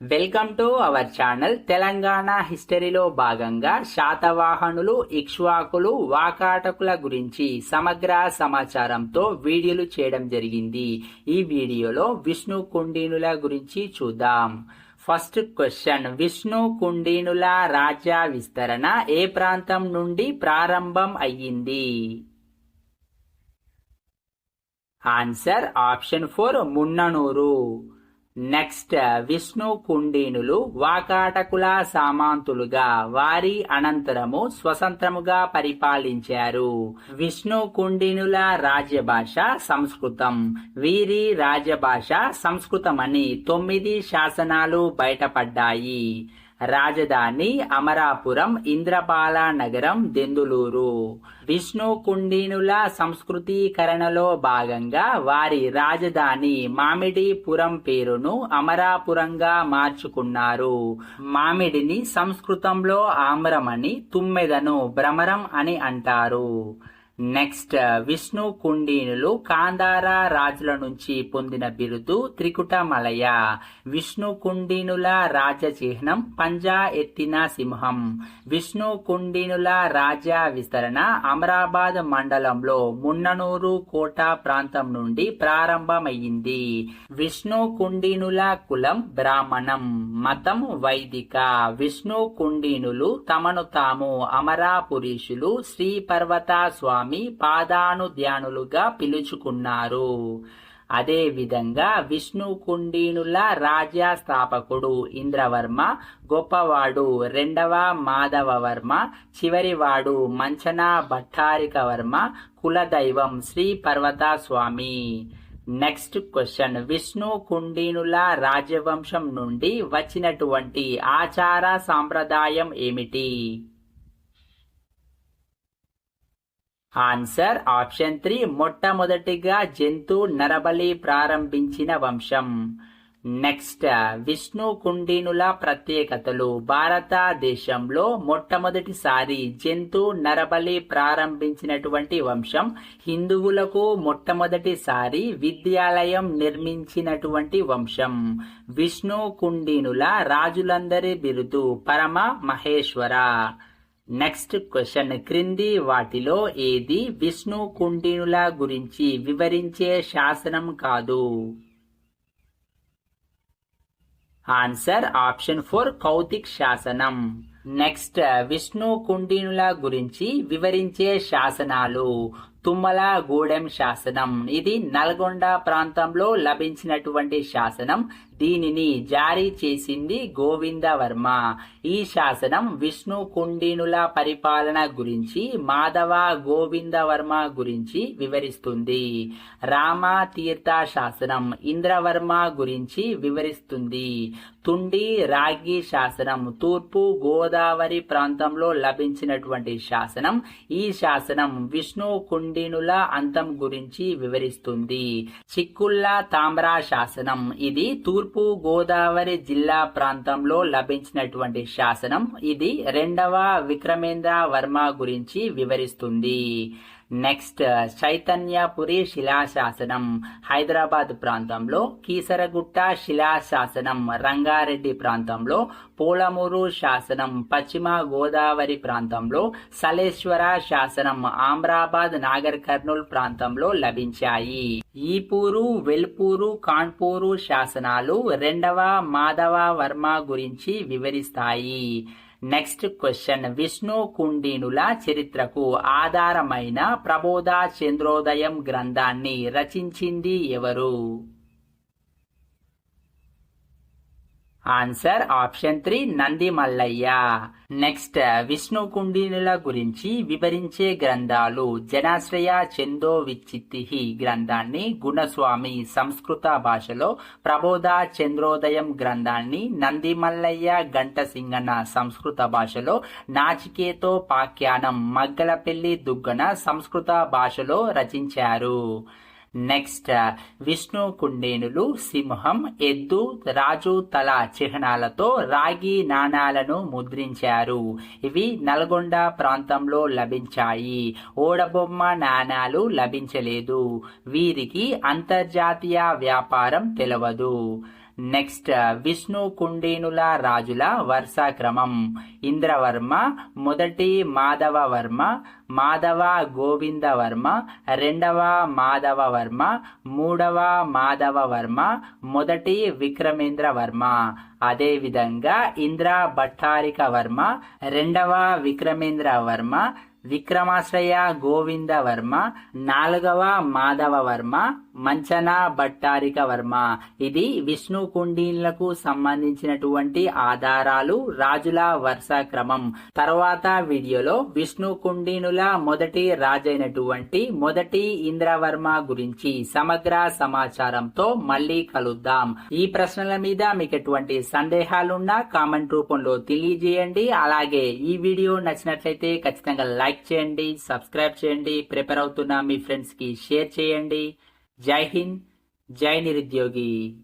Welcome to our channel Telangana హిస్టరీలో భాగంగా శాతవాహనులు ఇక్ష్వాకులు వాకాటకుల గురించి సమగ్ర సమాచారంతో వీడియోలు చేయడం జరిగింది. ఈ వీడియోలో విష్ణు కుండీనుల గురించి చూద్దాం. ఫస్ట్ క్వశ్చన్ విష్ణు కుండీనుల రాజ్య విస్తరణ ఏ ప్రాంతం నుండి ప్రారంభం అయ్యింది? Answer option four Munnanuru. Next Vishnu కుండీనులు వాకాటకుల సామాంతులుగా వారి అనంతరము స్వతంత్రముగా పరిపాలించారు. విష్ణు కుండీనుల రాజ్యభాష సంస్కృతం. వీరి రాజ్యభాష సంస్కృతమని తొమ్మిది శాసనాలు బయటపడ్డాయి. రాజధాని అమరాపురం ఇంద్రపాల నగరం దెందులూరు. విష్ణు కుండీనుల సంస్కృతీకరణలో భాగంగా వారి రాజధాని మామిడిపురం పేరును అమరాపురంగా మార్చుకున్నారు. మామిడిని సంస్కృతంలో ఆమ్రమని తుమ్మెదను భ్రమరం అని అంటారు. నెక్స్ట్ విష్ణు కుండీనులు కాందారా రాజుల నుంచి పొందిన బిరుదు త్రికుటమలయ విష్ణు కుండీనుల రాజ చిహ్నం పంజా ఎత్తిన సింహం విష్ణు కుండీనుల రాజ్య విస్తరణ అమరాబాద్ మండలంలో మున్ననూరు కోట ప్రాంతం నుండి ప్రారంభమయ్యింది విష్ణు కుండీనుల కులం బ్రాహ్మణం మతం వైదిక విష్ణు కుండీనులు తమను తాము అమరాపురీషులు శ్రీ పర్వత స్వామి పాదానుధ్యానులుగా పిలుచుకున్నారు. అదేవిధంగా విష్ణు కుండీనుల రాజ్య స్థాపకుడు ఇంద్రవర్మ గొప్పవాడు రెండవ మాధవవర్మ చివరివాడు మంచన భట్టారిక వర్మ కులదైవం శ్రీ పర్వత స్వామి నెక్స్ట్ క్వశ్చన్. విష్ణు కుండీనుల రాజవంశం నుండి వచ్చినటువంటి ఆచార సాంప్రదాయం ఏమిటి? ఆన్సర్ ఆప్షన్ త్రీ మొట్టమొదటిగా జంతు నరబలి ప్రారంభించిన వంశం. నెక్స్ట్ విష్ణు కుండీనుల ప్రత్యేకతలు. భారతదేశంలో మొట్టమొదటిసారి జంతు నరబలి ప్రారంభించినటువంటి వంశం హిందువులకు మొట్టమొదటిసారి విద్యాలయం నిర్మించినటువంటి వంశం. విష్ణు కుండీనుల రాజులందరి బిరుదు పరమ మహేశ్వర. నెక్స్ట్ క్వశ్చన్ క్రింది వాటిలో ఏది విష్ణు కుండినుల గురించి వివరించే శాసనం కాదు? ఆన్సర్ ఆప్షన్ ఫోర్ కౌతిక్ శాసనం. నెక్స్ట్ విష్ణు కుండినుల గురించి వివరించే శాసనాలు. తుమ్మల గూడెం శాసనం. ఇది నల్గొండ ప్రాంతంలో లభించినటువంటి శాసనం. దీనిని జారీ చేసింది గోవిందవర్మ. ఈ శాసనం విష్ణు కుండినుల పరిపాలన గురించి మాధవ గోవిందవర్మ గురించి వివరిస్తుంది. రామ తీర్థ శాసనం ఇంద్రవర్మ గురించి వివరిస్తుంది. తుండి రాగి శాసనం తూర్పు గోదావరి ప్రాంతంలో లభించినటువంటి శాసనం. ఈ శాసనం విష్ణు కుండినుల అంతం గురించి వివరిస్తుంది. చిక్కుల్లా తామ్రా శాసనం. ఇది తూర్పు గోదావరి జిల్లా ప్రాంతంలో లభించినటువంటి శాసనం. ఇది రెండవ విక్రమేంద్ర వర్మ గురించి వివరిస్తుంది. నెక్స్ట్ చైతన్యపురి శిలాశాసనం హైదరాబాద్ ప్రాంతంలో కీసరగుట్ట శిలాశాసనం రంగారెడ్డి ప్రాంతంలో పోలమూరు శాసనం పశ్చిమ గోదావరి ప్రాంతంలో సలేశ్వర శాసనం ఆమ్రాబాద్ నాగర్ కర్నూల్ ప్రాంతంలో లభించాయి. ఈపూరు వెల్పూరు కాన్పూరు శాసనాలు రెండవ మాధవ వర్మ గురించి వివరిస్తాయి. నెక్స్ట్ క్వశ్చన్ విష్ణు కుండీనుల చరిత్రకు ఆధారమైన ప్రబోధ చంద్రోదయం గ్రంథాన్ని రచించింది ఎవరు answer option three Nandi Mallayya next Vishnu కుండినుల గురించి వివరించే గ్రంథాలు జనాశ్రయ చందో విచ్చిత్తి గ్రంథాన్ని గుణస్వామి సంస్కృత భాషలో ప్రబోధ చంద్రోదయం గ్రంథాన్ని నంది మల్లయ్య గంట సింగన సంస్కృత భాషలో నాచికేతో పాఖ్యానం మగ్గలపెల్లి దుగ్గన సంస్కృత భాషలో రచించారు. నెక్స్ట్ విష్ణు కుండేనులు సింహం ఎద్దు రాజు తల చిహ్నాలతో రాగి నాణాలను ముద్రించారు ఇవి నల్గొండ ప్రాంతంలో లభించాయి ఓడబొమ్మ నాణాలు లభించలేదు వీరికి అంతర్జాతీయ వ్యాపారం తెలవదు నెక్స్ట్ విష్ణు కుండీనుల రాజుల వరుసక్రమం ఇంద్రవర్మ మొదటి మాధవ వర్మ మాధవ గోవింద వర్మ రెండవ మాధవ వర్మ మూడవ మాధవ వర్మ మొదటి విక్రమేంద్ర వర్మ ఇంద్ర భట్టారిక వర్మ రెండవ విక్రమేంద్ర వర్మ విక్రమాశ్రయ గోవింద వర్మ నాలుగవ మాధవ వర్మ మంచన భట్టారిక వర్మ. ఇది విష్ణు కుండీన్లకు సంబంధించినటువంటి ఆధారాలు రాజుల వరుస క్రమం. తర్వాత వీడియోలో విష్ణు కుండీనుల మొదటి రాజైనటువంటి మొదటి ఇంద్రవర్మ గురించి సమగ్ర సమాచారంతో మళ్ళీ కలుద్దాం. ఈ ప్రశ్నల మీద మీకు ఎటువంటి సందేహాలున్నా కామెంట్ రూపంలో తెలియజేయండి. అలాగే ఈ వీడియో నచ్చినట్లయితే ఖచ్చితంగా లైక్ చేయండి సబ్స్క్రైబ్ చేయండి ప్రిపేర్ అవుతున్న మీ ఫ్రెండ్స్కి షేర్ చేయండి. జై హింద్ జై నిరుద్యోగి.